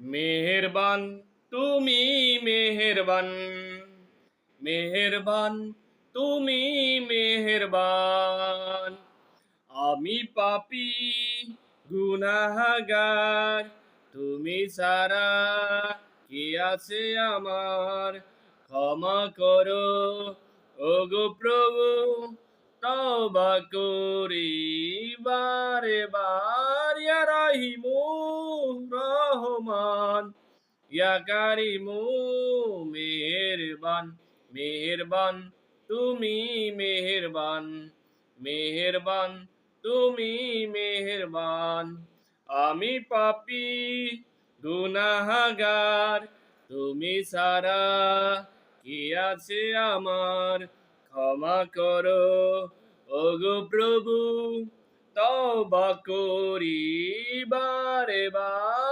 মেহেরবান, তুমি মেহেরবান। মেহেরবান, তুমি মেহেরবান। আমি পাপি, গুনাহগার, তুমি সারা কি আছে আমার? ক্ষমা করো, ওগো প্রভু তবা করি বারে বার ইয়া কারিমু মেহেরবান মেহেরবান, তুমি মেহেরবান মেহেরবান, তুমি মেহেরবান। আমি পাপি, গুনাহগার, তুমি সারা কি আছে আমার? ক্ষমা করো, ওগো প্রভু তবা করি বারে বার